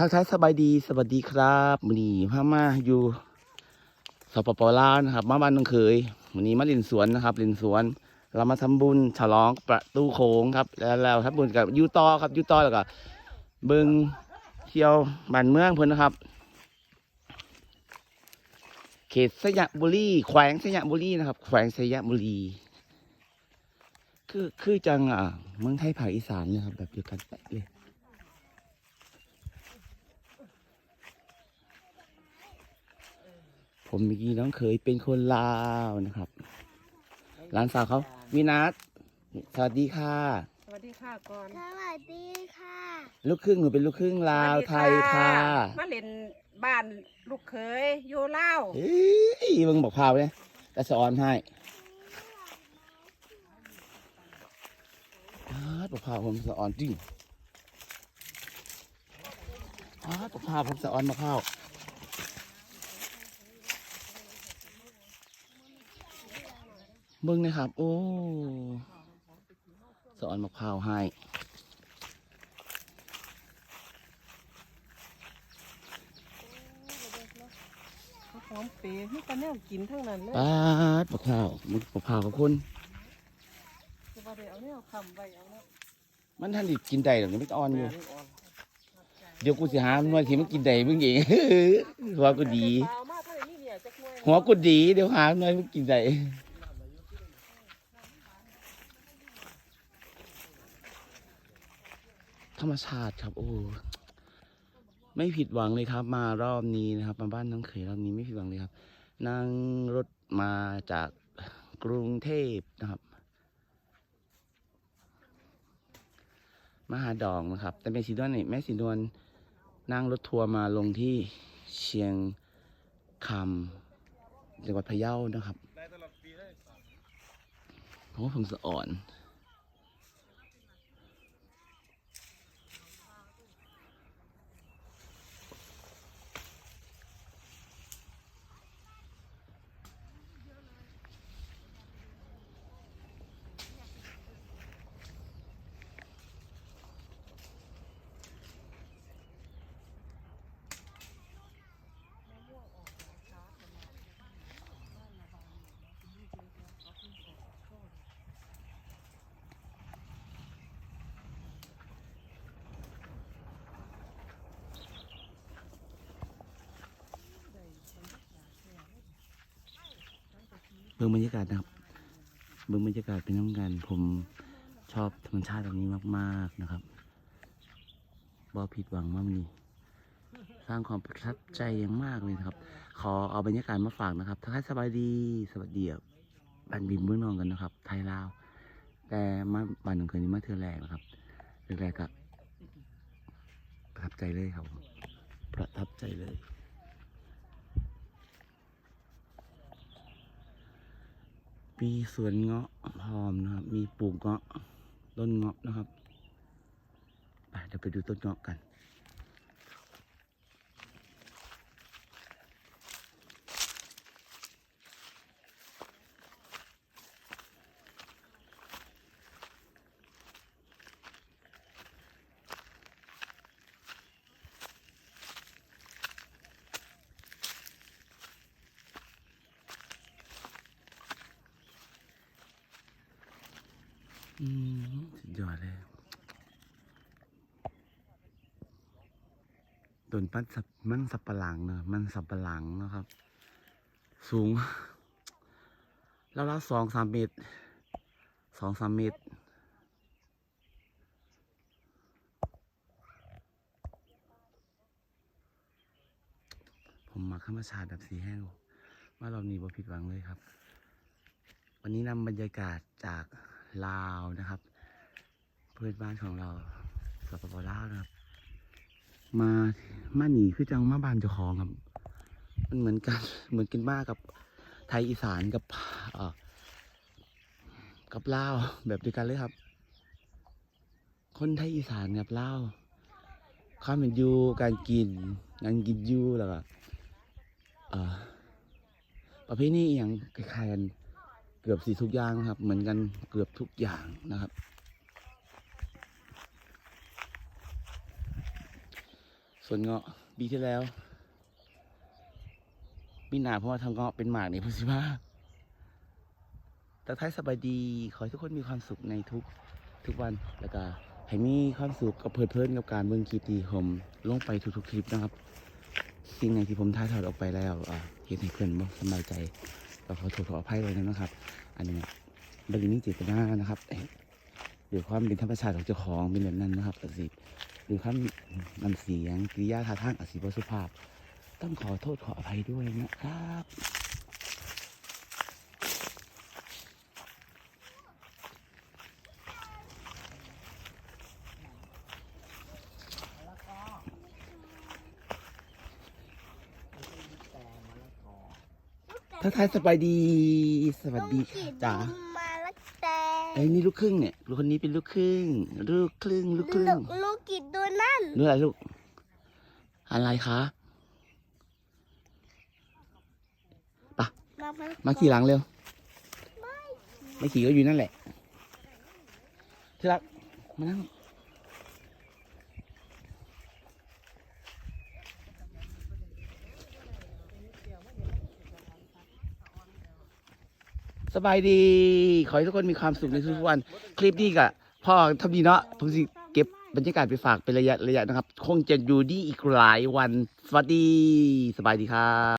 ทักทายสบายดีสวัสดีครับมือนี้พามาอยู่สปปลาวนะครับ มาบ้านน้องเคยวันนี้มาลินสวนนะครับลินสวน เรามาทำบุญฉลองประตูโขงครับ แล้วเราทำบุญกับยูตอครับยูตอแล้วก็เบิงเที่ยวบ้านเมืองเพิ่นนะครับ เขตสยบุรีแขวงสยบุรีนะครับ แขวงสยบุรีคือคือจังอะเมืองไทยภาคอีสานเลยครับ แบบเดียวกันเป๊ะเลย ผมเมื่อกี้น้องเคยเป็นคนลาวนะครับร้านสาวเขาวินัทสวัสดีค่ะ สวัสดีค่ะก่อนสวัสดีค่ะลูกครึ่งหนูเป็นลูกครึ่งลาวสวัสดีไทยค่ะมาเล่นบ้านลูกเขยอยู่เล่าวเฮ้ยมึงบอกพาวเนี่ยแต่สอนให้อ้าวบอกพาวผมสอนจริงอ้าวบอกพาวผมสอนมาพาว เบิ้งนะครับ โอ้สอนมะพร้าวให้หอมเปรี้ยวที่ตะแนวกินทั้งนั้นเลยปาดมะพร้าวมึงมะพร้าวกับคนจะว่าได้เอาแนวคำไว้เอาแล้วมันท่านดิกินได้หรอกยังไม่อ่อนอยู่แม่นี่อ่อนเดี๋ยวกูสิหาหน่วยที่มันกินได้มึงเองหัวกูดีเปล่ามาเท่านี้เนี่ยจะกล้วยหัวกูดี เดี๋ยวหาหน่วยมันกินได้ รมชาติครับ โอ้ไม่ผิดหวังเลยครับ มารอบนี้นะครับมาบ้านน้องเขยรอบนี้ไม่ผิดหวังเลยครับ นั่งรถมาจากกรุงเทพนะครับ มาหาดองนะครับ แต่แม่สีนวลนี่แม่สีนวลนั่งรถทัวร์มาลงที่เชียงคำจังหวัดพะเยานะครับโอ้ผมสะอ่อน เบิ่งบรรยากาศนะครับเบิ่งบรรยากาศเป็นน้ำกัน ผมชอบธรรมชาติแบบนี้มากๆนะครับบ่ผิดหวังมากมีสร้างความประทับใจอย่างมากเลยนะครับ ขอเอาบรรยากาศมาฝากนะครับทักทายสบายดีสวัสดีครับบันบินเบื้องนองกันนะครับ ไทยลาว แต่มาบ้านหนึ่งคืนนี้มาเทือแรกนะครับแรกๆก็ประทับใจเลยครับ ประทับใจเลย ปีสวนเงาะพร้อมนะครับ มีปลูกเงาะต้นเงาะนะครับไปเดี๋ยวไปดูต้นเงาะกัน อืมสุดยอดเลยต้นปั้นสับมันสับปะหลังเนอะมันสับปะหลังนะครับ สูง แล้วละสองสามเมตรสองสามเมตรผมมาธรรมชาติแบบสีแห้งว่าเรานี้บ่ผิดหวังเลยครับ วันนี้นำบรรยากาศจาก ลาวนะครับ เพื่อนบ้านของเราสปปลาวนะครับ มามาหนีคือจังมาบ้านเจ้าของครับ มันเหมือนกันเหมือนกินมากกับไทยอีสานกับกับลาวแบบเดียวกันเลยครับ คนไทยอีสานกับลาวความเป็นอยู่การกินการกินอยู่แล้วก็ประเภทนี้อย่างคล้ายๆกัน เกือบสีทุกอย่างนะครับ เหมือนกันเกือบทุกอย่างนะครับ ส่วนเงาะปีที่แล้วปีหนาเพราะว่าทางเงาะเป็นหมากนี่พุสิว่าแต่ท้ายสบายดี ขอให้ทุกคนมีความสุขในทุกทุกวันแล้วก็ให้มีความสุขกับเพลิดเพลินกับการเบิ่งคลิปที่ผมลงไปทุกๆคลิปนะครับ สิ่งไหนที่ผมถ่ายทอดออกไปแล้วอ่าเห็นให้เพื่อนบ่สบายใจ เราขอโทษขออภัยไว้นะครับ อันนี้บริมีเจตนานะครับเอ้ยหรือความเป็นธรรมชาติของเจ้าของเป็นแบบนั้นนะครับอาจสิหรือความนำเสียงกิริยาท่าทางอาจสิบสุภาพ ต้องขอโทษขออภัยด้วยนะครับ ถ้าทายสบายดี สวัสดีค่ะจ๋ามาละแต่ไอ้ยนี่ลูกครึ่งเนี่ยลูกคนนี้เป็นลูกครึ่ง ลูกครึ่ง ลูกครึ่ง ลูกลูกกินตัวนั่นเรื่องอะไรลูก อะไรคะมามามาขี่หลังเร็ว ไม่ขี่ก็อยู่นั่นแหละที่รักมานั่ง สบายดี ขอให้ทุกคนมีความสุขในทุกๆวัน คลิปนี้กะพ่อทำดีเนาะผมสิเก็บบรรยากาศไปฝากเป็นระยะระยะนะครับ คงจะอยู่ดีอีกหลายวัน สวัสดี สบายดีครับ